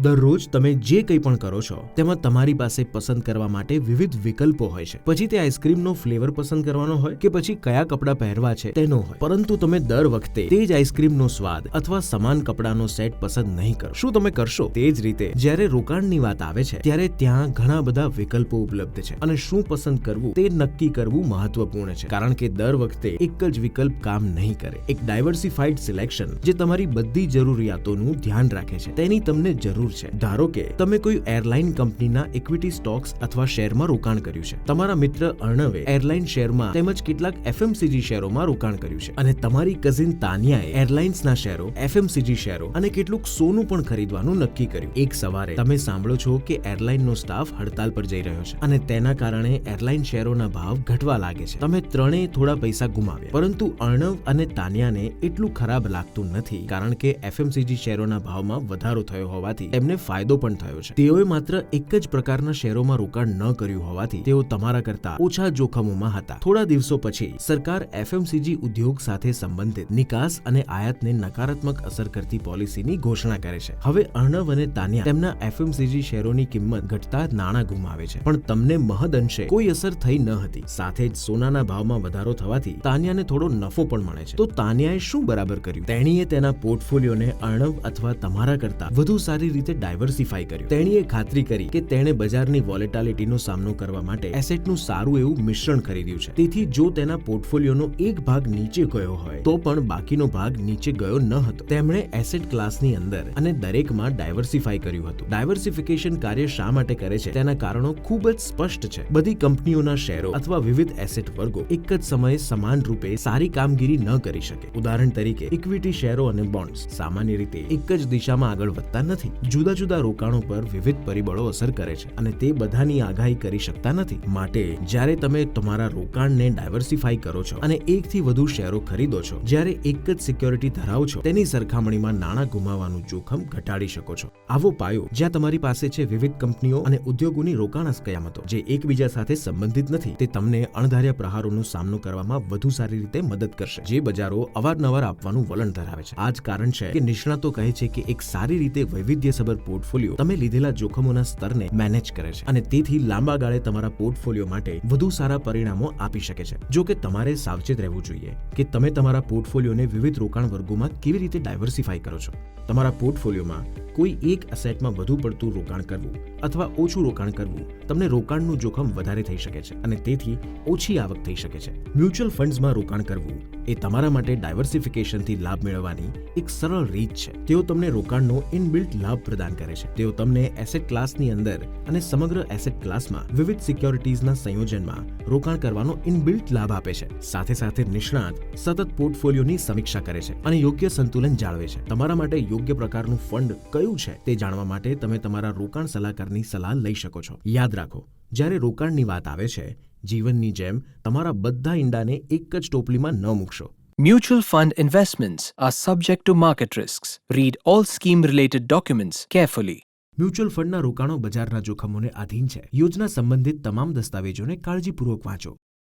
દરરોજ તમે જે કંઈ પણ કરો છો, તેમાં તમારી પાસે પસંદ કરવા માટે વિવિધ વિકલ્પો હોય છે. પછી તે આઈસ્ક્રીમનો ફ્લેવર પસંદ કરવાનો હોય કે પછી કયા કપડાં પહેરવા છે તેનો હોય. પરંતુ તમે દર વખતે તે જ આઈસ્ક્રીમનો સ્વાદ અથવા સમાન કપડાનો સેટ પસંદ નહીં કરો. શું તમે કરશો? તે જ રીતે, જ્યારે રોકાણની વાત આવે છે, ત્યારે ત્યાં ઘણા બધા વિકલ્પો ઉપલબ્ધ છે અને શું પસંદ કરવું તે નક્કી કરવું મહત્વપૂર્ણ છે. કારણ કે દર વખતે એક જ વિકલ્પ કામ નહીં કરે. એક ડાયવર્સિફાઈડ સિલેક્શન જે તમારી બધી જરૂરિયાતોનું ધ્યાન રાખે છે, તેની તમને જરૂર છે. ધારો કે તમે કોઈ એરલાઇન કંપનીના ઇક્વિટી સ્ટોક્સ અથવા શેરમાં રોકાણ કર્યું છે. તમારા મિત્ર અર્ણવે એરલાઇન શેરમાં તેમજ કેટલાક એફએમસીજી શેરોમાં રોકાણ કર્યું છે. અને તમારી કઝિન તાનિયાએ એરલાઇન્સના શેરો, એફએમસીજી શેરો અને કેટલુંક સોનું પણ ખરીદવાનું નક્કી કર્યું. એક સવારે તમે સાંભળો છો કે એરલાઇનનો સ્ટાફ હડતાલ પર જઈ રહ્યો છે અને તેના કારણે એરલાઇન શેરોના ભાવ ઘટવા લાગે છે. તમે ત્રણેય થોડા પૈસા ગુમાવ્યા. પરંતુ અર્ણવ અને તાનિયાને એટલું ખરાબ લાગતું નથી કારણ કે એફએમસીજી શેરોના ભાવમાં વધારો થયો હોવાથી તેમને ફાયદો પણ થયો છે. તેઓએ માત્ર એક જ પ્રકારના શેરોમાં રોકાણ ન કર્યું હોવાથી તેઓ તમારા કરતા ઓછા જોખમોમાં હતા. થોડા દિવસો પછી સરકાર એફએમસીજી ઉદ્યોગ સાથે સંબંધિત નિકાસ અને આયાતને નકારાત્મક અસર કરતી પોલિસીની ઘોષણા કરે છે. હવે અર્ણવ અને તાનિયા તેમના એફએમસીજી શેરોની કિંમત ઘટતા નાણાં ગુમાવે છે. પણ તમને મહદઅંશે કોઈ અસર થઈ ન હતી. સાથે જ સોનાના ભાવમાં વધારો થવાથી તાનિયાને થોડો નફો પણ મળે છે. તો તાનિયાએ શું બરાબર કર્યું? તેણીએ તેના પોર્ટફોલિયોને અર્ણવ અથવા તમારા કરતા વધુ સારી રીતે ડાયવર્સિફાઈ કર્યું. તેણીએ ખાતરી કરી કે તેણે બજારની વોલેટાલિટીનો સામનો કરવા માટે એસેટનું સારું એવું મિશ્રણ ખરીદ્યું છે. તેથી જો તેના પોર્ટફોલિયોનો એક ભાગ નીચે ગયો હોય, તો પણ બાકીનો ભાગ નીચે ગયો ન હતો. તેમણે એસેટ ક્લાસની અંદર અને દરેકમાં ડાયવર્સિફાઈ કર્યું હતું. ડાયવર્સિફિકેશન કાર્ય શા માટે કરે છે? તેના કારણો ખૂબ જ સ્પષ્ટ છે. બધી કંપનીઓના શેરો અથવા વિવિધ એસેટ વર્ગો એક જ સમયે સમાન રૂપે સારી કામગીરી ન કરી શકે. ઉદાહરણ તરીકે ઇક્વિટી શેરો અને બોન્ડ્સ સામાન્ય રીતે એક જ દિશામાં આગળ વધતા નથી. જુદા જુદા રોકાણો પર વિવિધ પરિબળો અસર કરે છે અને તે બધાની આગાહી કરી શકતા નથી. માટે જ્યારે તમે તમારા રોકાણને ડાયવર્સિફાઈ કરો છો અને એકથી વધુ શેરો ખરીદો છો, જ્યારે એક જ સિક્યોરિટી ધરાવો છો, તેની સરખામણીમાં નાણાં ગુમાવવાનું જોખમ ઘટાડી શકો છો. આવો પાયો જ્યાં તમારી પાસે છે વિવિધ કંપનીઓ અને ઉદ્યોગોની રોકાણ કયામતો જે એકબીજા સાથે સંબંધિત નથી, તે તમને અણધાર્યા પ્રહારોનો સામનો કરવામાં વધુ સારી રીતે મદદ કરશે, જે બજારો અવારનવાર આપવાનું વલણ ધરાવે છે. આ જ કારણ છે કે નિષ્ણાતો કહે છે કે એક સારી રીતે વૈવિધ્યસભર પોર્ટફોલિયો તમે લીધેલા જોખમોના સ્તરને મેનેજ કરે છે અને તેથી લાંબા ગાળે તમારા પોર્ટફોલિયો માટે વધુ સારા પરિણામો આપી શકે છે. જો કે તમારે સાવચેત રહેવું જોઈએ કે તમે તમારા પોર્ટફોલિયોને વિવિધ રોકાણ વર્ગોમાં કેવી રીતે ડાયવર્સિફાઈ કરો છો. તમારા પોર્ટફોલિયોમાં કોઈ એક એસેટમાં વધુ પડતું રોકાણ કરવું અથવા ઓછું રોકાણ કરવું તમને રોકાણનું જોખમ વધારે થઈ શકે છે અને તેથી ઓછી આવક થઈ શકે છે. મ્યુચ્યુઅલ ફંડ્સમાં રોકાણ કરવું એ તમારા માટે ડાયવર્સિફિકેશનથી લાભ મેળવવાની એક સરળ રીત છે. તેઓ તમને રોકાણનો ઇનબિલ્ટ લાભ પ્રદાન કરે છે. તેઓ તમને એસેટ ક્લાસની અંદર અને સમગ્ર એસેટ ક્લાસમાં વિવિધ સિક્યોરિટીઝના સંયોજનમાં રોકાણ કરવાનો ઇનબિલ્ટ લાભ આપે છે. સાથે સાથે નિષ્ણાત, સતત પોર્ટફોલિયોની સમીક્ષા કરે છે અને યોગ્ય સંતુલન જાળવે છે. તમારા માટે યોગ્ય પ્રકારનું ફંડ કયું છે તે જાણવા માટે તમે તમારા રોકાણ સલાહકારની સલાહ લઈ શકો છો યાદ રાખો જ્યારે રોકાણની વાત આવે છે જીવનની જેમ તમારા બધા ઈંડાને એક જ ટોપલીમાં ન મૂકશો Mutual fund investments are subject to market risks. Read all scheme related documents carefully. Mutual ફંડના રોકાણો બજારના જોખમોને આધીન છે યોજના સંબંધિત તમામ દસ્તાવેજોને કાળજીપૂર્વક વાંચો